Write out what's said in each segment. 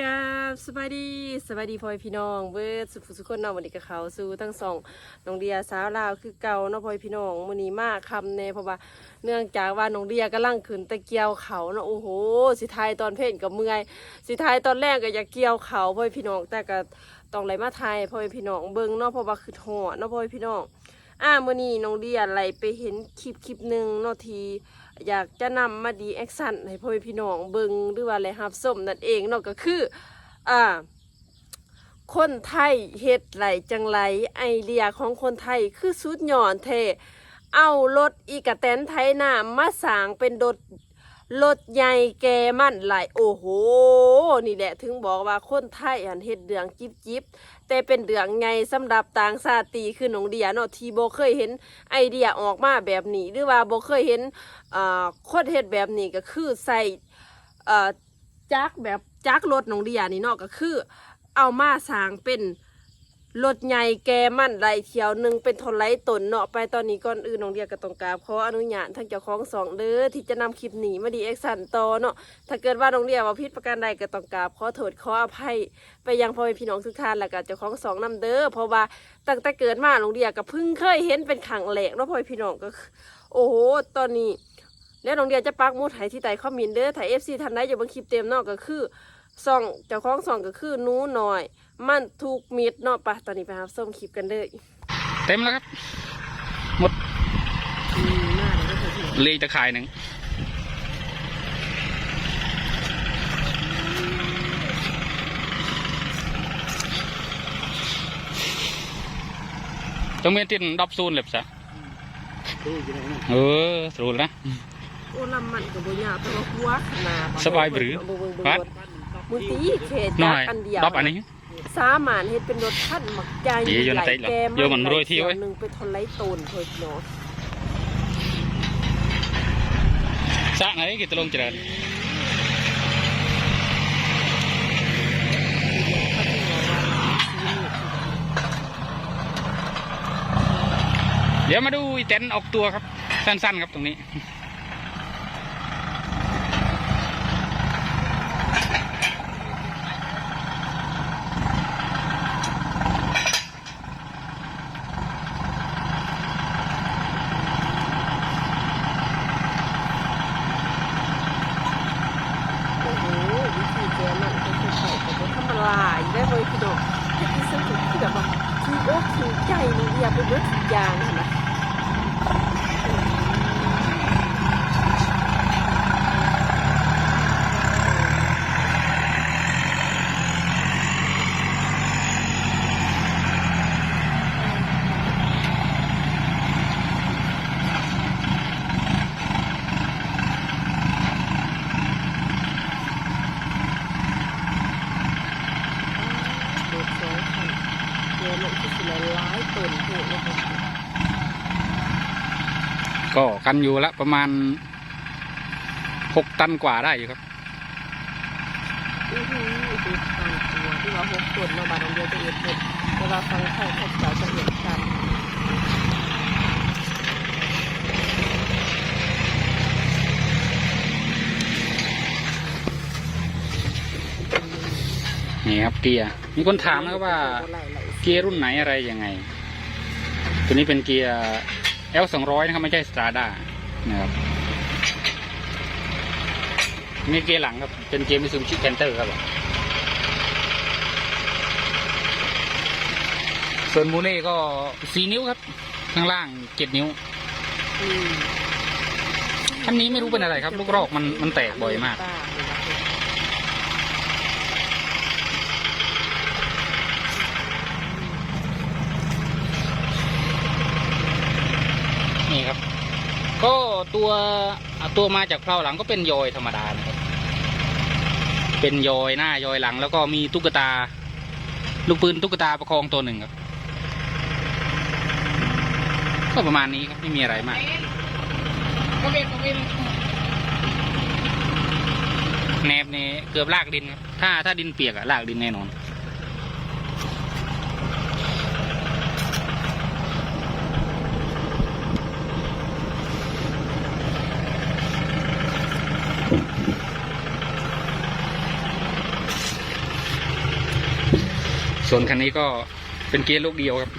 กราบสบายดีสบายดีพ่อแม่พี่น้องเบิร์ดสุขสุขคนเนาะวันนี้กับเขาสู่ทั้งสองน้องเดียสาวลาวคือเก่าเนาะพ่อแม่พี่น้องมื้อนี้มากคำแน่เพราะว่าเนื่องจากว่าน้องเดียกำลังขึ้นตะเกียวเขาเนาะโอ้โหสิทายตอนเพลงกับเมื่อยสิทายตอนแรกก็อยากเกี่ยวเขาพ่อแม่พี่น้องแต่ก็ต้องไหลมาไทยพ่อแม่พี่น้องเบิ่งเนาะเพราะว่าคือหอดเนาะพ่อแม่พี่น้อง อ่ามื่อนี้น้องเดียไหลไปเห็นคลิปคลิปหนึ่งเนาะทีอยากจะนำมาดีแอคชั่นให้พ่อพี่น้องเบิงหรือว่าอะไรฮับส้มนั่นเองเนาะก็คืออ่าคนไทยเฮ็ดไหลจังไรไอเดียของคนไทยคือสุดหย่อนเทเอารถอีกะแตนไทยน้ำมาสางเป็นรถ รถใหญ่แกมันไหลายโอ้โห นี่แหละถึงบอกว่าคนไทยอันเฮ็ดเดืองจิบจิบแต่เป็นเดืองไงสำหรับต่างชาติคือหนองเดียเนาะที่บ่เคยเห็นไอเดียออกมาแบบนี้ หรือว่าโบเคยเห็นอ่าคนเฮ็ดแบบนี้ก็คือใส่อ่าจักแบบจักรรถน้องเดียนี่เนาะก็คือ เอามาสร้างเป็น รถใหญ่แกมันไรเที่ยวหนึ่งเป็นทนไรตนเนาะไปตอนนี้ก่อนอื่นน้องเดียก็ต้องกราบขออนุญาตทั้งเจ้าของสองเด้อที่จะนำคลิปหนีมาดีเอ็กซันต่อเนาะถ้าเกิดว่าน้องเดียว่าผิดประการใดก็ต้องกราบขอโทษขออภัย ไปยังพ่อแม่พี่น้องทุกท่านและก็เจ้าของสองนำเด้อเพราะว่าตั้งแต่เกิดมาน้องเดียก็เพิ่งเคยเห็นเป็นขังแหลกเนาะพ่อแม่พี่น้องก็ โอ้โหตอนนี้ แล้วน้องเดียจะปักมุดให้ที่ใต้คอมเมนเด้อถ้าเอฟซีทันได้อยู่บนคลิปเต็มเนาะก็คือส่องเจ้าของสองก็คือนู้หน่อย มันถูกมิดเนาะปะตอนนี้ไปหาส้มคลิปกันเลยเต็มแล้วครับ หมดอืมน่าเลยก็คือเลยตะข่ายหนึ่งจงเมียนตินดับซูนเลยซะเออสูนนะโอ้ลำมันกับโบยาวแต่ว่าหัวขนาดสบายหรือเบิ่งเบิ่งเบิ่งวัดรถมือตีเขตหน่จัอกยอันเดียวดับอันนี้ สามารถเฮ็ดเป็นรถขั้นหมักใจเดี๋ยวโยนไหลเตะเหรอแกโยนมันรวยที่ไว้ หนึ่งเป็นทนไรโตนเพิ่นเนาะสะไหนกิตลงเจริญเดี๋ยวมาดูอีเต็นท์ออกตัวครับ สั้นๆครับตรงนี้ โอ้โหวิธีแกมันก็คือเขาแต่ก็ทำลายได้เลยพี่น้องที่ที่สนุกที่แบบว่าคืออกคือ ใจนี่อย่าไปเบิดทุกอย่างนไหม โดดสองคันเจอมันที่สิหลายๆต้นโหดเลยครับ ก็กันอยู่ละประมาณหกตันกว่าได้อยู่ครับอื้อหือดูทางตัวที่ว่าหกต้นเราบาดเดียวจะเอ็ดเอ็ดแต่ว่าฟังไทยเขาจะจะเอ็ดกันนี่ครับเกียร์ มีคนถามนะครับว่าเกียร์รุ่นไหนอะไรยังไง ตัวนี้เป็นเกียร์ L 2 0 0นะครับไม่ใช่ Strada นะครับนี่เกียร์หลังครับ เป็นเกียร์มิซูบิชิแคนเตอร์ครับผมส่วนมูเล่ก็สี่นิ้วครับ ข้างล่างเจ็ดนิ้วอืมคันนี้ไม่รู้เป็นอะไรครับ ลูกรอกมันมันแตกบ่อยมาก นี่ครับ ก็ตัวตัวมาจากเพลาหลังก็เป็นยอยธรรมดานะครับ เป็นยอยหน้ายอยหลัง แล้วก็มีตุ๊กตา ลูกปืนตุ๊กตาประคองตัวหนึ่งครับ ก็ประมาณนี้ครับไม่มีอะไรมากแนบนี่เกือบลากดินครับถ้าถ้าดินเปียกอะลากดินแน่นอน ส่วนคันนี้ก็เป็นเกียร์ลูกเดียวครับ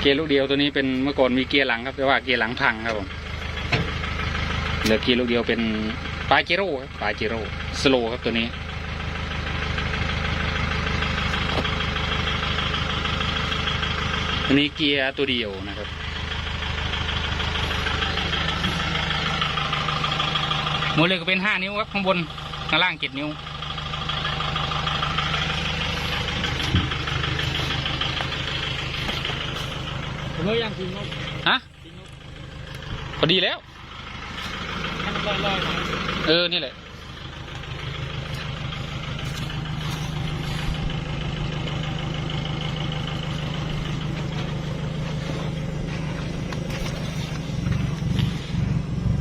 เกียร์ลูกเดียวตัวนี้เป็นเมื่อก่อนมีเกียร์หลังครับแต่ว่าเกียร์หลังพังครับผมเหลือเกียร์ลูกเดียวเป็นปาเจโร่ครับปาเจโร่สโลครับตัวนี้อันนี้เกียร์ตัวเดียวนะครับโมเลก็เป็นห้านิ้วครับข้างบนข้างล่างเจ็ดนิ้ว ผมว่ายังจริงนกฮะพอดีแล้วให้มันลอยๆหน่อยเออ นี่แหละ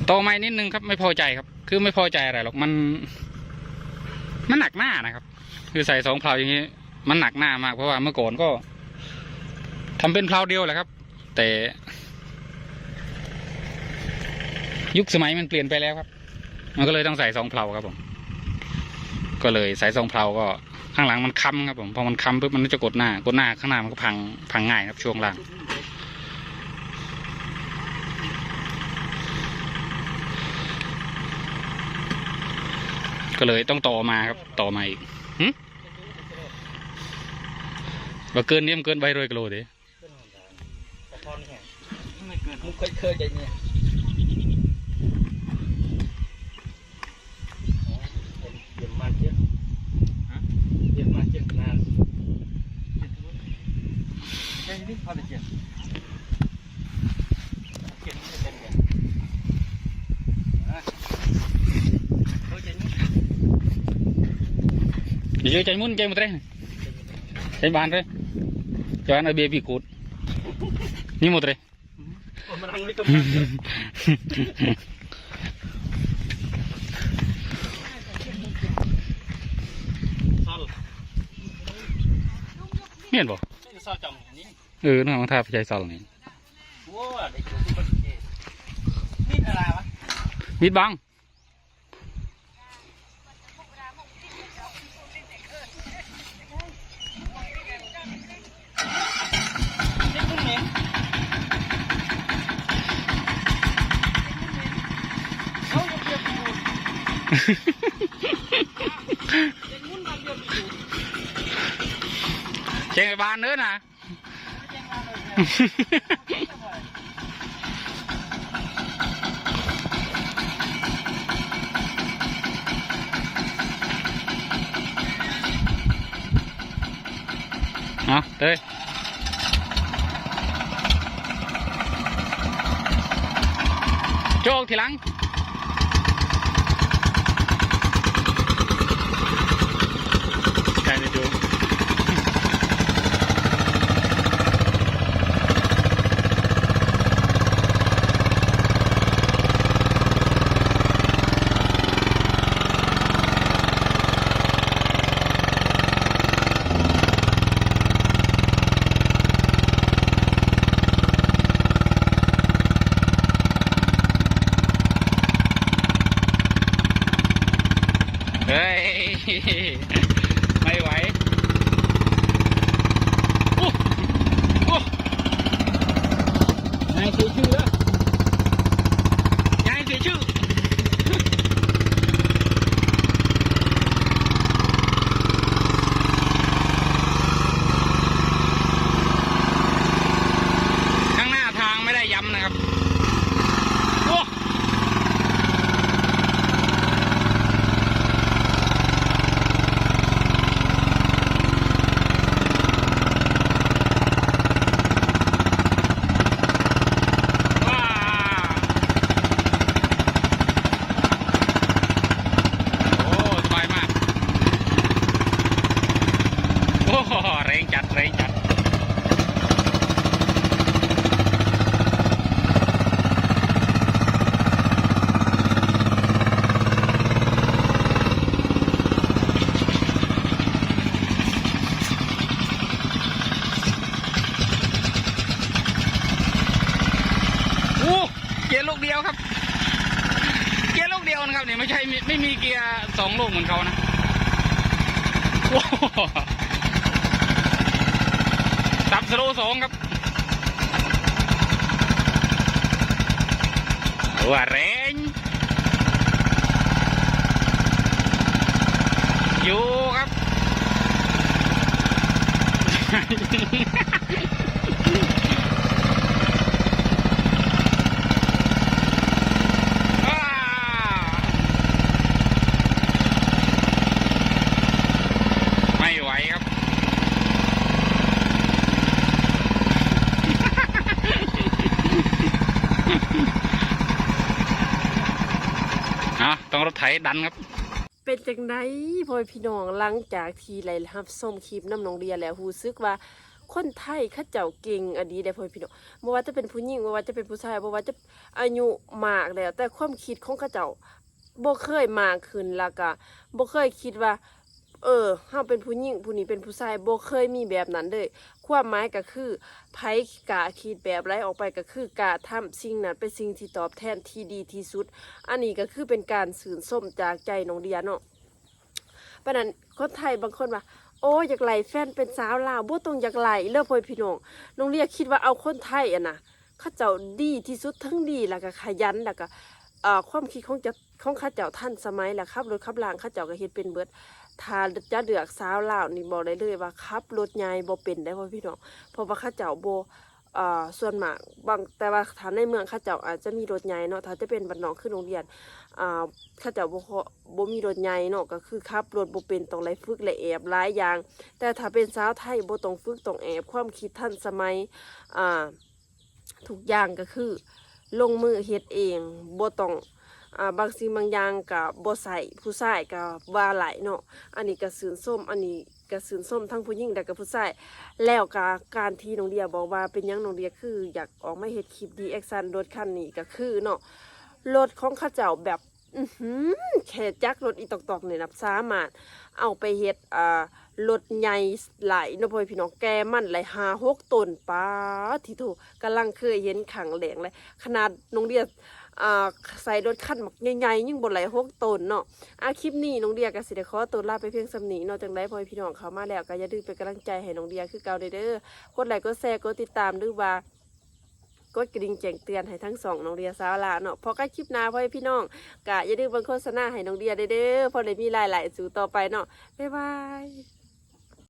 ต่อไม้นิดนึงครับ ไม่พอใจครับ คือไม่พอใจอะไรหรอก มัน มันหนักหน้านะครับ คือใส่สองเพลาอย่างนี้ มันหนักหน้ามากเพราะว่าเมื่อก่อนก็ทำเป็นเพลาเดียวแหละครับ แต่ ยุคสมัยมันเปลี่ยนไปแล้วครับ มันก็เลยต้องใส่สองเพลาครับผม ก็เลยใส่สองเพลาก็ข้างหลังมันค้ำครับผมพอมันค้ำปุ๊บมันก็จะกดหน้ากดหน้าข้างหน้ามันก็พังพังง่ายครับช่วงล่างก็เลยต้องต่อมาครับต่อมาอีกหึว่เกินเนี่ยมันเกินใบโรยกิโลเด้ พอนแห้งไม่เกินมุกเคยเคยใจเนี่ยเยี่ยมมากเยี่ยมเยี่ยมมากเยี่ยมนานแค่นี้พอจะเจ็บเจ็บไม่เจ็บเยเข้าใจนี่เดี๋ยวใจมุ่นใจหมดเลยใจบานเลยจานเอเบียร์ปีกูด นี่หมดเลยมันนั่งไม่ตรงนั้นซอลเห็นบ่ซอเออน้องท่าพใจซอลนี่โว้ยเด็กที่มันเจ็บนี่อะไรวะมิดบัง นี่คุณเหม็นเขาอยู่เดียวกันอยู่ยังมุ่นกัน เดียวกันอยู่เจงไปบานเนื้อนะไม่แจ้งมาเลยเนี่ยเอาเต้ยโจกทีหลัง สับสโลสองครับว่าแรงอยู่ครับ อ่าไม่ไหวครับ อะต้องันครับ เป็นจังไดพ่อพี่น้องหลังจากที่ไล่รับส้มคลิปน้ำนองเดียแล้วหูซึกว่าคนไทยข้าเจ้าเก่งอันนี้ได้พ่อพี่น้องบ่ว่าจะเป็นผู้หญิงบ่ว่าจะเป็นผู้ชายบ่ว่าจะอายุมากแล้ว แต่ความคิดของข้าเจ้าบ่เคยมากขึ้นแล้วก็บ่เคยคิดว่า เออเฮาเป็นผู้หญิงผู้นี้เป็นผู้ชายบ่เคยมีแบบนั้นเลยความหมายก็คือไผกะคิดแบบไรออกไปก็คือกะทำสิ่งนั้นเป็นสิ่งที่ตอบแทนที่ดีที่สุด อันนี้ก็คือเป็นการสื่นส้มจากใจน้องเดียเนาะปานนั้นคนไทยบางคนว่าโอ้อยากไหลแฟนเป็นสาวลาวบ่ต้องอยากไหลเลิกพ่อพี่น้องน้องเรียกคิดว่าเอาคนไทยอะนะเขาเจ้าดีที่สุดทั้งดีแล้วก็ขยันแล้วก็เอ่อความคิดของจะของข้าเจ้าท่านสมัยแหละครับรถขับรางข้าเจ้าก็เฮ็ดเป็นเบิด ถ้าจะเดือกสาวลาวนี่บอกได้เลยว่าขับรถใหญ่บ่เป็นได้พ่อพี่น้องเพราะว่าข้าเจ้าบ่เอ่อส่วนมากบางแต่ว่าถ้าในเมืองข้าเจ้าอาจจะมีรถใหญ่เนาะถ้าจะเป็นบ้านนอกคือโรงเรียนอ่าเข้าเจ้าบ่บ่มีรถใหญ่เนาะก็คือขับรถบ่เป็นต้องไล่ฝึกไล่แอบหลายอย่าง แต่ถ้าเป็นสาวไทยบ่ต้องฝึกต้องแอบความคิดทันสมัยอ่าทุกอย่างก็คือ ลงมือเฮ็ดเองบ่ต้อง บางสิ่งบางอย่างก็บ่ใส่ผู้ชายก็ว่าหลายเนาะอันนี้ก็สื่นส้มอันนี้ก็สื่นส้มทั้งผู้หญิงและก็ผู้ชายแล้วก็การที่น้องเดียบอกว่าเป็นยังน้องเดียคือ อยากออกมาเฮ็ดคลิปดีแอคชั่นรถคันนี้ก็คือเนาะรถของข้าเจ้าแบบอือหือแค่จักรถอีตอกๆเนี่ยนับสามารถเอาไปเฮ็ดอ่ารถใหญ่หลายนาะพ่อพี่น้องแกมันหลายหาหกตนป้าที่ถูกกำลังเคยเห็นขังแหลงเลยขนาดน้องเดีย ใส่รถคันบักใหญ่ๆยิ่งบนไหลหกตนเนาะอาคลิปนี้น้องเดียก็สิได้ขอตัวลาไปเพียงสำนีเนาะจังได้พ่อพี่น้องเขามาแล้วก็อย่าลืมเป็นกำลังใจให้น้องเดียคือเก่าเด้อเด้อกดไลค์กดแชร์กดติดตามหรือว่ากดกระดิ่งแจ้งเตือนให้ทั้งสองน้องเดียสาวลาเนาะพอใกล้คลิปหน้าพ่อพี่น้องกะอย่าลืมเบังโฆษณาให้น้องเดียเด้อเพอเลยมีหลายๆสู่ต่อไปเนาะบ๊ายบาย